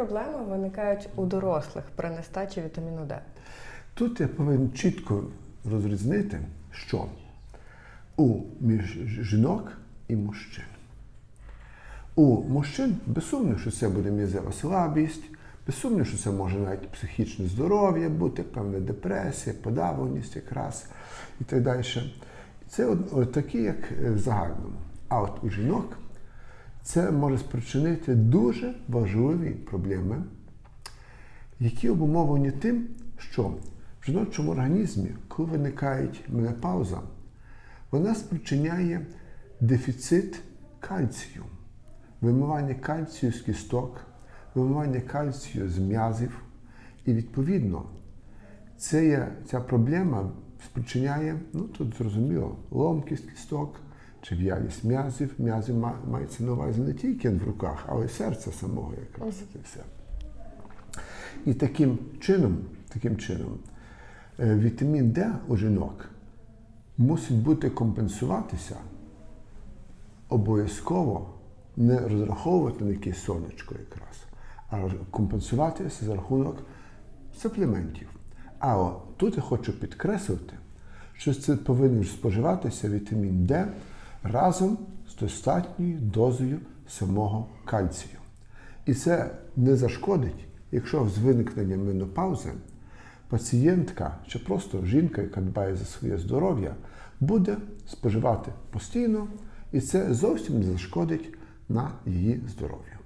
проблеми виникають у дорослих при нестачі вітаміну Д? Тут я повинен чітко розрізнити, що у між жінок і мужчин. У мужчин без сумніву, що це буде м'язева слабість, без сумніву, що це може навіть психічне здоров'я бути, певна депресія, подавленість якраз і так далі. Це от, от такі, як в загальному. А от у жінок це може спричинити дуже важливі проблеми, які обумовлені тим, що в жіночому організмі, коли виникає менопауза, вона спричиняє дефіцит кальцію, вимивання кальцію з кісток, вимивання кальцію з м'язів. І відповідно це ця проблема спричиняє, ну тут зрозуміло, ломкість кісток чи в'ялість м'язів. М'язи ма- мається на увазі не тільки в руках, але й серця самого якраз це все. І таким чином, таким чином, е, вітамін Д у жінок мусить бути компенсуватися обов'язково не розраховувати на якесь сонечко якраз, а компенсуватися за рахунок суплементів. А тут я хочу підкреслити, що це повинен споживатися вітамін Д разом з достатньою дозою самого кальцію. І це не зашкодить, якщо з виникненням менопаузи пацієнтка чи просто жінка, яка дбає за своє здоров'я, буде споживати постійно, і це зовсім не зашкодить на її здоров'ю.